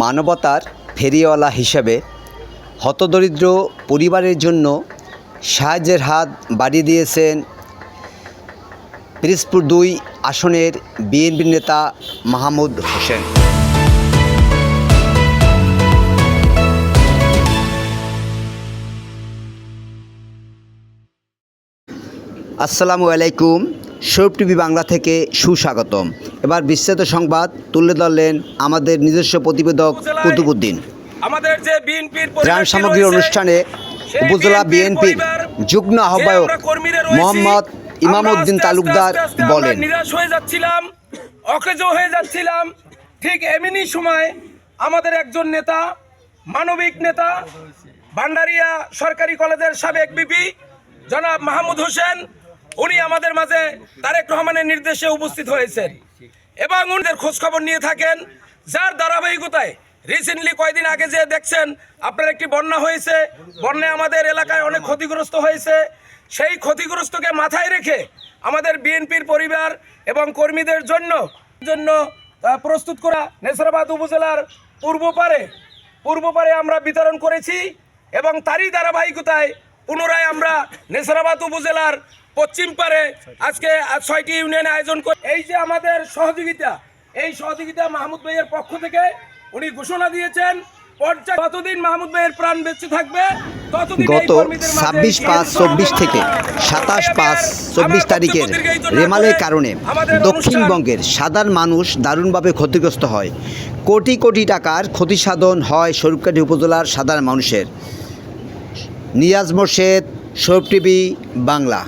মানবতার ফেরিওয়ালা হিসেবে হতদরিদ্র পরিবারের জন্য সাহায্যের হাত বাড়িয়ে দিয়েছেন পিরিজপুর দুই আসনের বিএনপি নেতা মাহমুদ হোসেন। আসসালামু আলাইকুম। সৌরভ টিভি বাংলা থেকে সুস্বাগতম। এবার বিস্তারিত সংবাদ তুলে ধরলেন আমাদের নিজস্ব প্রতিবেদক কুতুবুদ্দিন। আমাদের যে বিএনপির ত্রাণ সামগ্রী অনুষ্ঠানে উপজেলা বিএনপির যুগ্ম আহ্বায়ক মোহাম্মদ ইমামউদ্দিন তালুকদার বলেন। নিরাশ হয়ে যাচ্ছিলাম অকেজ হয়ে যাচ্ছিলাম। ঠিক এমনি সময় আমাদের একজন নেতা মানবিক নেতা ভান্ডারিয়া সরকারি কলেজের সাবেক বিপি জনাব মাহমুদ হোসেন উনি আমাদের মাঝে তারেক রহমানের নির্দেশে উপস্থিত হয়েছেন। এবং উনাদের খোঁজখবর নিয়ে থাকেন, যার ধারাবাহিকতায় রিসেন্টলি কয়েকদিন আগে যে দেখছেন, আপনার একটি বন্যা হয়েছে, বন্যায় আমাদের এলাকায় অনেক ক্ষতিগ্রস্ত হয়েছে। সেই ক্ষতিগ্রস্তকে মাথায় রেখে আমাদের বিএনপির পরিবার এবং কর্মীদের জন্য জন্য প্রস্তুত করা নেসরাবাদ উপজেলার পূর্ব পারে পূর্ব পারে আমরা বিতরণ করেছি এবং তারই ধারাবাহিকতায় পুনরায় আমরা নেসরাবাদ উপজেলার পশ্চিম পারে আজকে ছয়টি ইউনিয়ন আয়োজন করে এই যে আমাদের সহযোগিতা এই সহযোগিতা মাহমুদ ভাইয়ের পক্ষ থেকে উনি ঘোষণা দিয়েছেন মাহমুদ ভাইয়ের প্রাণ বেঁচে থাকবে গত ছাব্বিশ পাঁচ চব্বিশ থেকে সাতাশ পাঁচ চব্বিশ তারিখের রেমালের কারণে দক্ষিণবঙ্গের সাধারণ মানুষ দারুণভাবে ক্ষতিগ্রস্ত হয়। কোটি কোটি টাকার ক্ষতিসাধন হয় স্বরূপকাঠি উপজেলার সাধারণ মানুষের। নিয়াজ মোর্শেদ সৌরভ টিভি বাংলা।